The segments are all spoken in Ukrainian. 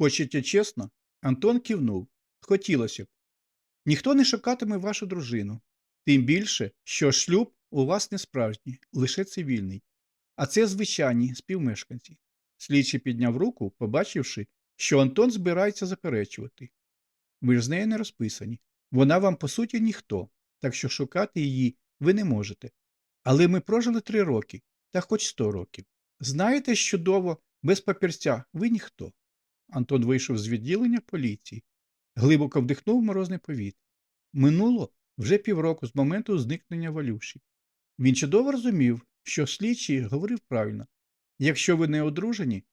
Хочете чесно? Антон кивнув. Хотілося б. Ніхто не шукатиме вашу дружину. Тим більше, що шлюб у вас не справжній, лише цивільний. А це звичайні співмешканці. Слідчий підняв руку, побачивши, що Антон збирається заперечувати. Ви ж з нею не розписані. Вона вам, по суті, ніхто, так що шукати її ви не можете. Але ми прожили три роки, та хоч сто років. Знаєте, чудово, без папірця ви ніхто. Антон вийшов з відділення поліції, глибоко вдихнув морозне повітря. Минуло вже півроку з моменту зникнення Валюші. Він чудово розумів, що слідчий говорив правильно якщо ви не одружені,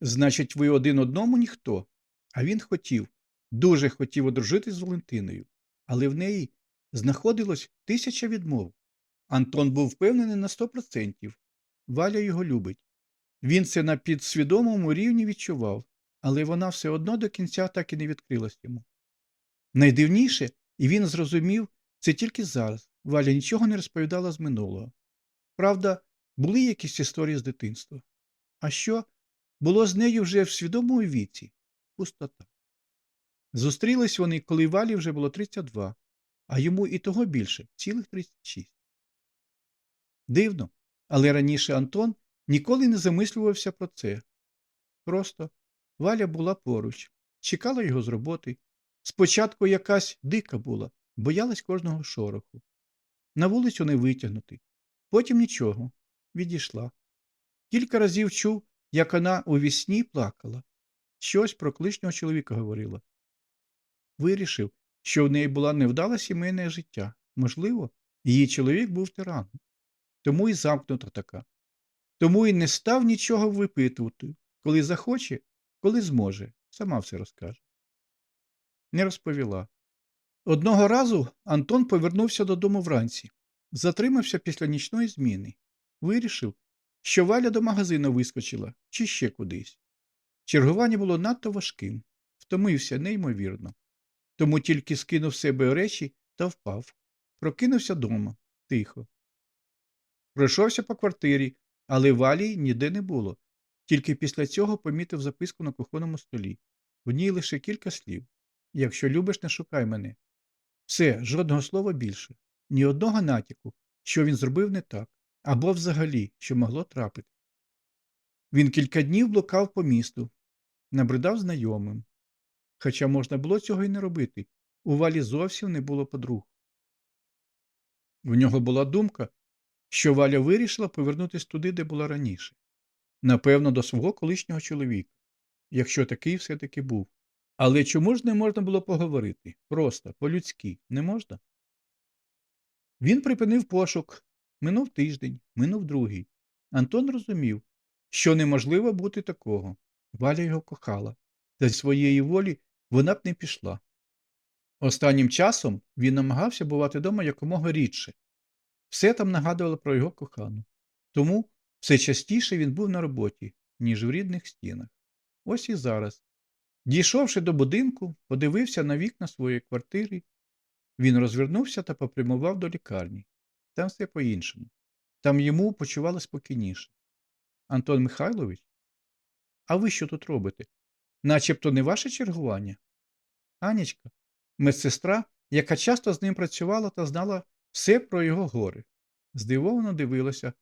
значить, ви один одному ніхто. А він хотів, дуже хотів одружитись з Валентиною, але в неї знаходилось тисяча відмов. Антон був впевнений на сто процентів. Валя його любить. Він це на підсвідомому рівні відчував, але вона все одно до кінця так і не відкрилась йому. Найдивніше, і він зрозумів, це тільки зараз. Валя нічого не розповідала з минулого. Правда, були якісь історії з дитинства. А що? Було з нею вже в свідомому віці пустота. Зустрілись вони, коли Валі вже було 32, а йому і того більше цілих 36. Дивно, але раніше Антон ніколи не замислювався про це. Просто Валя була поруч, чекала його з роботи. Спочатку якась дика була, боялась кожного шороху. На вулицю не витягнути. Потім нічого, відійшла. Кілька разів чув, як вона у вісні плакала. Щось про колишнього чоловіка говорила. Вирішив, що в неї була невдала сімейне життя. Можливо, її чоловік був тираном. Тому і замкнута така. Тому і не став нічого випитувати, коли захоче, коли зможе, сама все розкаже. Не розповіла. Одного разу Антон повернувся додому вранці, затримався після нічної зміни. Вирішив, що Валя до магазину вискочила чи ще кудись. Чергування було надто важким, втомився неймовірно. Тому тільки скинув себе речі та впав. Прокинувся дома, тихо. Пройшовся по квартирі, але валі ніде не було. Тільки після цього помітив записку на кухонному столі. В ній лише кілька слів. Якщо любиш, не шукай мене. Все, жодного слова більше, ні одного натяку, що він зробив не так, або взагалі, що могло трапити. Він кілька днів блукав по місту, набридав знайомим. Хоча можна було цього й не робити, у валі зовсім не було подруг. В нього була думка, що Валя вирішила повернутися туди, де була раніше. Напевно, до свого колишнього чоловіка, якщо такий все таки був. Але чому ж не можна було поговорити? Просто, по-людськи, не можна? Він припинив пошук. Минув тиждень, минув другий. Антон розумів, що неможливо бути такого. Валя його кохала, та зі своєї волі вона б не пішла. Останнім часом він намагався бувати вдома якомога рідше. Все там нагадувало про його кохану. Тому все частіше він був на роботі, ніж в рідних стінах. Ось і зараз. Дійшовши до будинку, подивився на вікна своєї квартири. Він розвернувся та попрямував до лікарні. Там все по-іншому. Там йому почувало спокійніше. Антон Михайлович? А ви що тут робите? Начебто не ваше чергування? Анічка, медсестра, яка часто з ним працювала та знала все про його гори. Здивовано дивилася.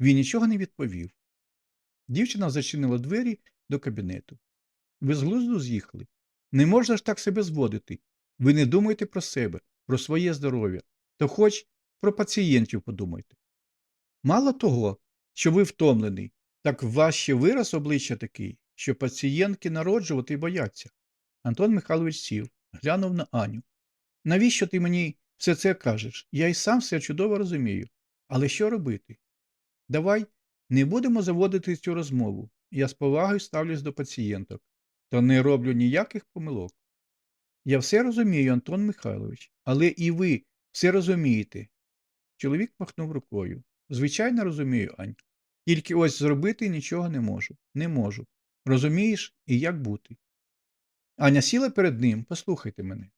Він нічого не відповів. Дівчина зачинила двері до кабінету. Ви з глузду з'їхали. Не можна ж так себе зводити. Ви не думайте про себе, про своє здоров'я, то хоч про пацієнтів подумайте. Мало того, що ви втомлений, так ваш ще вираз обличчя такий, що пацієнтки народжувати бояться. Антон Михайлович сів, глянув на Аню. Навіщо ти мені все це кажеш? Я й сам все чудово розумію. Але що робити? Давай не будемо заводити цю розмову. Я з повагою ставлюсь до пацієнток, та не роблю ніяких помилок. Я все розумію, Антон Михайлович, але і ви все розумієте. Чоловік махнув рукою. Звичайно, розумію, Ань. Тільки ось зробити нічого не можу. Не можу. Розумієш, і як бути. Аня сіла перед ним, послухайте мене.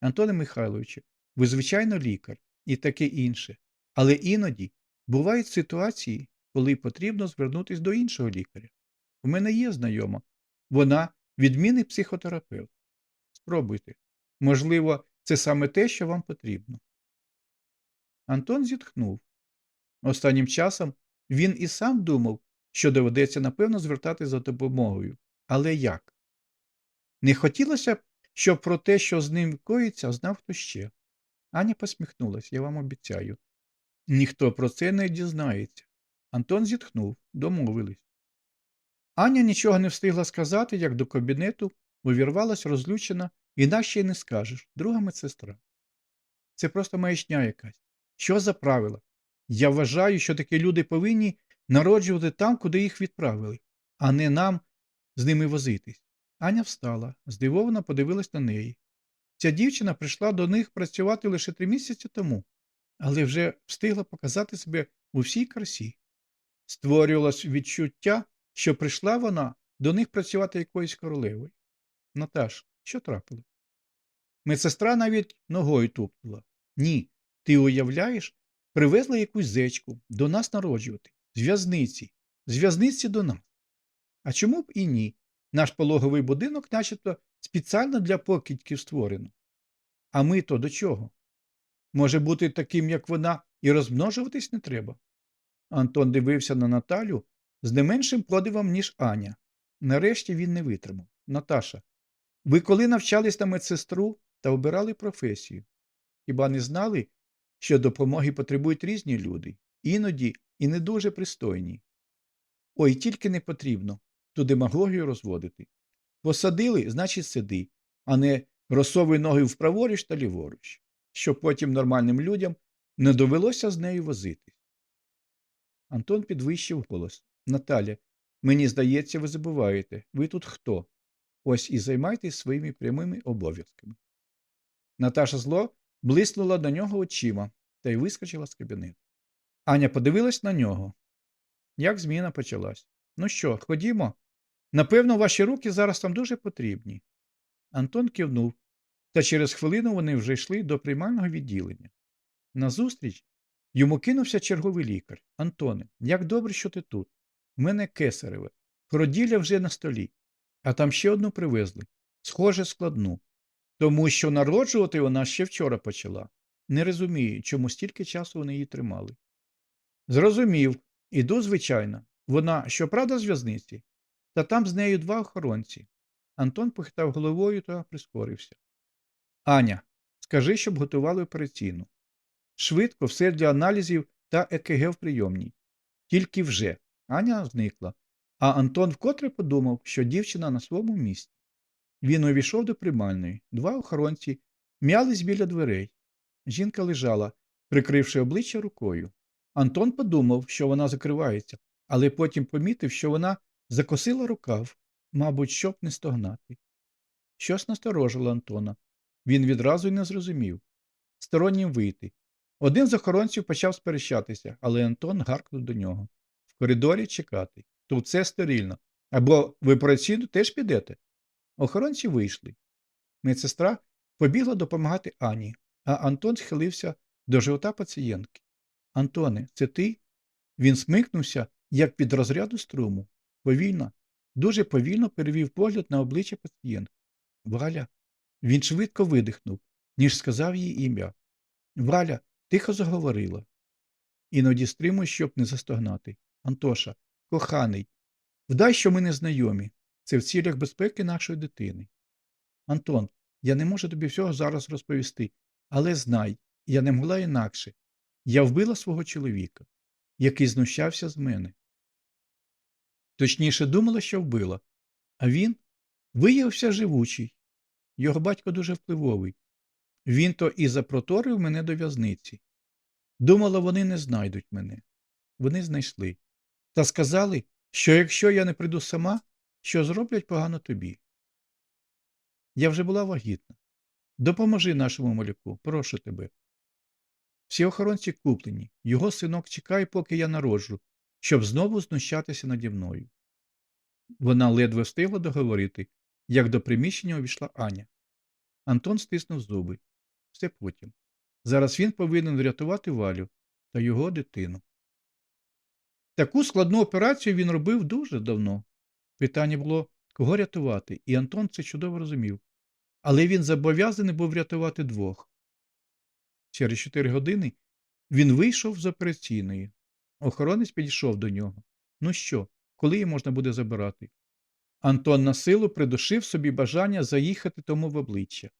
Антоне Михайловичу, ви, звичайно, лікар і таке інше. Але іноді бувають ситуації, коли потрібно звернутися до іншого лікаря. У мене є знайома. Вона відмінний психотерапевт. Спробуйте. Можливо, це саме те, що вам потрібно. Антон зітхнув. Останнім часом він і сам думав, що доведеться напевно звертатись за допомогою. Але як? Не хотілося б, щоб про те, що з ним коїться, знав хто ще. Аня посміхнулась, я вам обіцяю. Ніхто про це не дізнається. Антон зітхнув, домовились. Аня нічого не встигла сказати, як до кабінету увірвалась розлючена, інакше й не скажеш, друга медсестра. Це просто маячня якась. Що за правила? Я вважаю, що такі люди повинні народжувати там, куди їх відправили, а не нам з ними возитись. Аня встала, здивовано подивилась на неї. Ця дівчина прийшла до них працювати лише три місяці тому, але вже встигла показати себе у всій красі. Створювалось відчуття, що прийшла вона до них працювати якоюсь королевою. Наташ, що трапилось? Медсестра навіть ногою тупнула. Ні, ти уявляєш, привезла якусь зечку до нас народжувати, з в'язниці, з в'язниці до нас. А чому б і ні? Наш пологовий будинок, начебто, спеціально для покидьків створено. А ми то до чого? Може бути таким, як вона, і розмножуватись не треба. Антон дивився на Наталю з не меншим подивом, ніж Аня. Нарешті він не витримав. Наташа, ви коли навчались на медсестру та обирали професію? Хіба не знали, що допомоги потребують різні люди, іноді і не дуже пристойні? Ой, тільки не потрібно ту демагогію розводити. Посадили, значить, сиди, а не розсовуй ноги вправоріч та ліворуч, щоб потім нормальним людям не довелося з нею возитись. Антон підвищив голос. Наталя, мені здається, ви забуваєте, ви тут хто? Ось і займайтесь своїми прямими обов'язками. Наташа зло блиснула на нього очима та й вискочила з кабінету. Аня подивилась на нього. Як зміна почалась? Ну що, ходімо? Напевно, ваші руки зараз там дуже потрібні. Антон кивнув, та через хвилину вони вже йшли до приймального відділення. Назустріч йому кинувся черговий лікар. Антоне, як добре, що ти тут. В мене кесареве. Породілля вже на столі, а там ще одну привезли. Схоже, складну. Тому що народжувати вона ще вчора почала. Не розумію, чому стільки часу вони її тримали. Зрозумів. Іду, звичайно. Вона, щоправда, з в'язниці, та там з нею два охоронці. Антон похитав головою та прискорився. Аня, скажи, щоб готували операційну. Швидко все для аналізів та ЕКГ в прийомній. Тільки вже. Аня зникла, а Антон вкотре подумав, що дівчина на своєму місці. Він увійшов до приймальної. Два охоронці м'ялись біля дверей. Жінка лежала, прикривши обличчя рукою. Антон подумав, що вона закривається, але потім помітив, що вона закосила рукав, мабуть, щоб не стогнати. Щось насторожило Антона. Він відразу й не зрозумів. Стороннім вийти. Один з охоронців почав сперечатися, але Антон гаркнув до нього. В коридорі чекати. Тут все стерильно. Або ви по операційну теж підете? Охоронці вийшли. Медсестра побігла допомагати Ані, а Антон схилився до живота пацієнтки. Антоне, це ти? Він смикнувся, як під розряду струму. Повільно, дуже повільно перевів погляд на обличчя пацієнтки. Валя. Він швидко видихнув, ніж сказав їй ім'я. Валя тихо заговорила. Іноді стримуй, щоб не застогнати. Антоша, коханий, вдай, що ми не знайомі. Це в цілях безпеки нашої дитини. Антон, я не можу тобі всього зараз розповісти, але знай, я не могла інакше. Я вбила свого чоловіка, який знущався з мене. Точніше, думала, що вбила, а він виявився живучий. Його батько дуже впливовий. Він то і запроторив мене до в'язниці. Думала, вони не знайдуть мене. Вони знайшли. Та сказали, що якщо я не прийду сама, що зроблять погано тобі. Я вже була вагітна. Допоможи нашому малюку, прошу тебе. Всі охоронці куплені, його синок чекає, поки я народжу, щоб знову знущатися наді мною. Вона ледве встигла договорити, як до приміщення увійшла Аня. Антон стиснув зуби. Все потім. Зараз він повинен врятувати Валю та його дитину. Таку складну операцію він робив дуже давно. Питання було, кого рятувати, і Антон це чудово розумів. Але він зобов'язаний був рятувати двох. Через чотири години він вийшов з операційної. Охоронець підійшов до нього. Ну що, коли її можна буде забирати? Антон на силу придушив собі бажання заїхати тому в обличчя.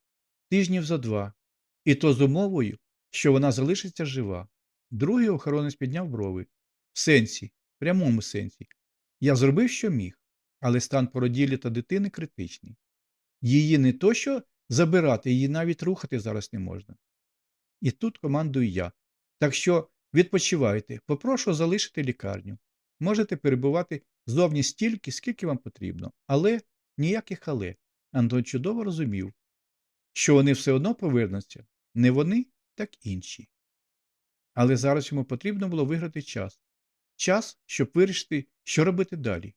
Тижнів за два. І то з умовою, що вона залишиться жива. Другий охоронець підняв брови. В сенсі, прямому сенсі. Я зробив, що міг, але стан породілі та дитини критичний. Її не то що забирати, її навіть рухати зараз не можна. І тут командую я. Так що відпочивайте, попрошу залишити лікарню. Можете перебувати зовні стільки, скільки вам потрібно, але ніяких але. Антон чудово розумів, що вони все одно повернуться, не вони, так інші. Але зараз йому потрібно було виграти час. Час, щоб вирішити, що робити далі.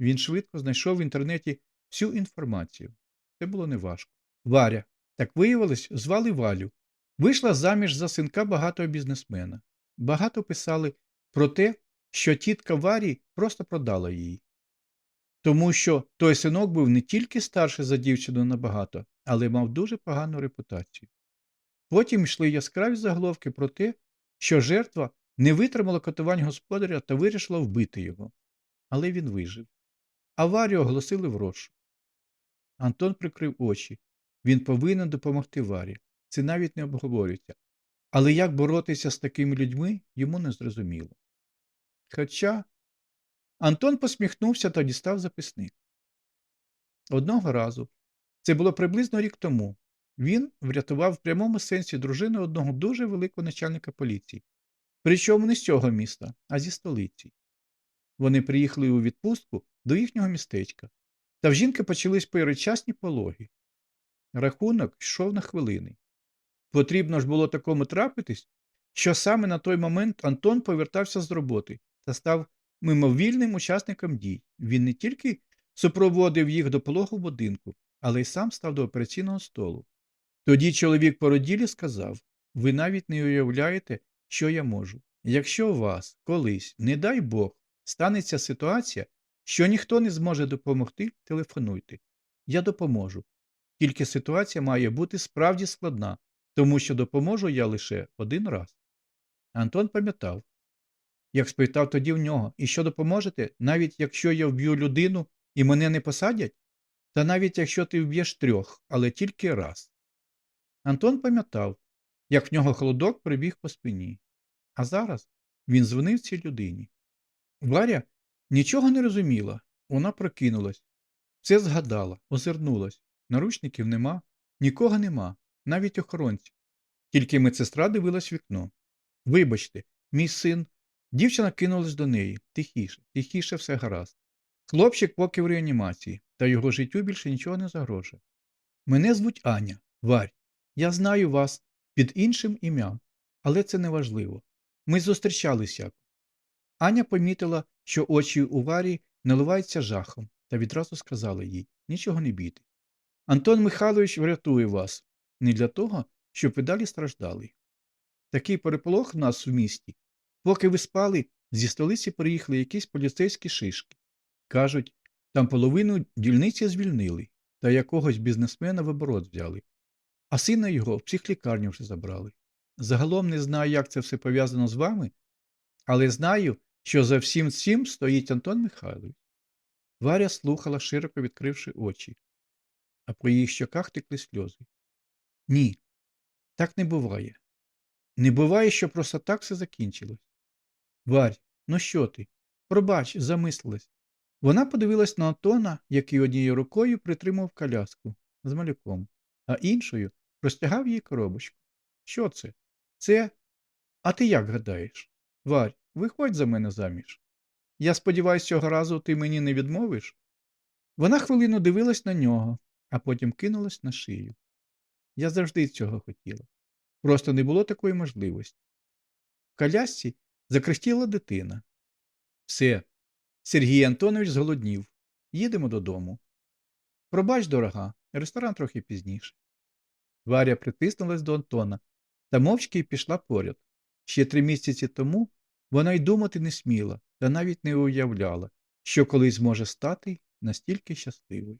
Він швидко знайшов в інтернеті всю інформацію. Це було неважко. Варя, так виявилось, звали Валю. Вийшла заміж за синка багатого бізнесмена. Багато писали про те, що тітка Варі просто продала її. Тому що той синок був не тільки старший за дівчину набагато, але мав дуже погану репутацію. Потім йшли яскраві заголовки про те, що жертва не витримала катувань господаря та вирішила вбити його. Але він вижив. Аварію оголосили в розшук. Антон прикрив очі. Він повинен допомогти Варі. Це навіть не обговорюється. Але як боротися з такими людьми, йому не зрозуміло. Хоча Антон посміхнувся та дістав записник. Одного разу, це було приблизно рік тому, він врятував в прямому сенсі дружину одного дуже великого начальника поліції. Причому не з цього міста, а зі столиці. Вони приїхали у відпустку до їхнього містечка, та в жінки почались передчасні пологи. Рахунок йшов на хвилини. Потрібно ж було такому трапитись, що саме на той момент Антон повертався з роботи та став мимовільним учасником дій. Він не тільки супроводив їх до пологу будинку, але й сам став до операційного столу. Тоді чоловік породілі сказав ви навіть не уявляєте, що я можу. Якщо у вас колись, не дай Бог, станеться ситуація, що ніхто не зможе допомогти, телефонуйте. Я допоможу. Тільки ситуація має бути справді складна, тому що допоможу я лише один раз. Антон пам'ятав, як спитав тоді в нього, і що допоможете, навіть якщо я вб'ю людину і мене не посадять, та навіть якщо ти вб'єш трьох, але тільки раз. Антон пам'ятав, як в нього холодок прибіг по спині. А зараз він дзвонив цій людині. Варя нічого не розуміла, вона прокинулась, все згадала, озирнулась. Наручників нема, нікого нема, навіть охоронців. Тільки медсестра дивилась вікно. Вибачте, мій син. Дівчина кинулась до неї. Тихіше, тихіше, все гаразд. Хлопчик поки в реанімації, та його життю більше нічого не загрожує. Мене звуть Аня, Варь. Я знаю вас під іншим ім'ям, але це не важливо. Ми зустрічалися. Аня помітила, що очі у Варі наливаються жахом, та відразу сказала їй нічого не бійтесь. Антон Михайлович врятує вас не для того, щоб ви далі страждали. Такий переполох в нас в місті. Поки ви спали, зі столиці приїхали якісь поліцейські шишки. Кажуть, там половину дільниці звільнили та якогось бізнесмена в оборот взяли, а сина його в психлікарню вже забрали. Загалом не знаю, як це все пов'язано з вами, але знаю, що за всім цим стоїть Антон Михайлович. Варя слухала, широко відкривши очі, а по її щоках текли сльози. Ні, так не буває. Не буває, що просто так все закінчилось. Варь, ну що ти? Пробач, замислилась. Вона подивилась на Антона, який однією рукою притримав коляску з малюком, а іншою простягав їй коробочку. Що це? Це. А ти як гадаєш? Варь, виходь за мене заміж. Я сподіваюся, цього разу ти мені не відмовиш. Вона хвилину дивилась на нього, а потім кинулась на шию. Я завжди цього хотіла. Просто не було такої можливості. В колясці закрихтіла дитина. Все, Сергій Антонович зголоднів. Їдемо додому. Пробач, дорога, ресторан трохи пізніше. Варя притиснулась до Антона та мовчки пішла поряд. Ще три місяці тому вона й думати не сміла та навіть не уявляла, що колись може стати настільки щасливою.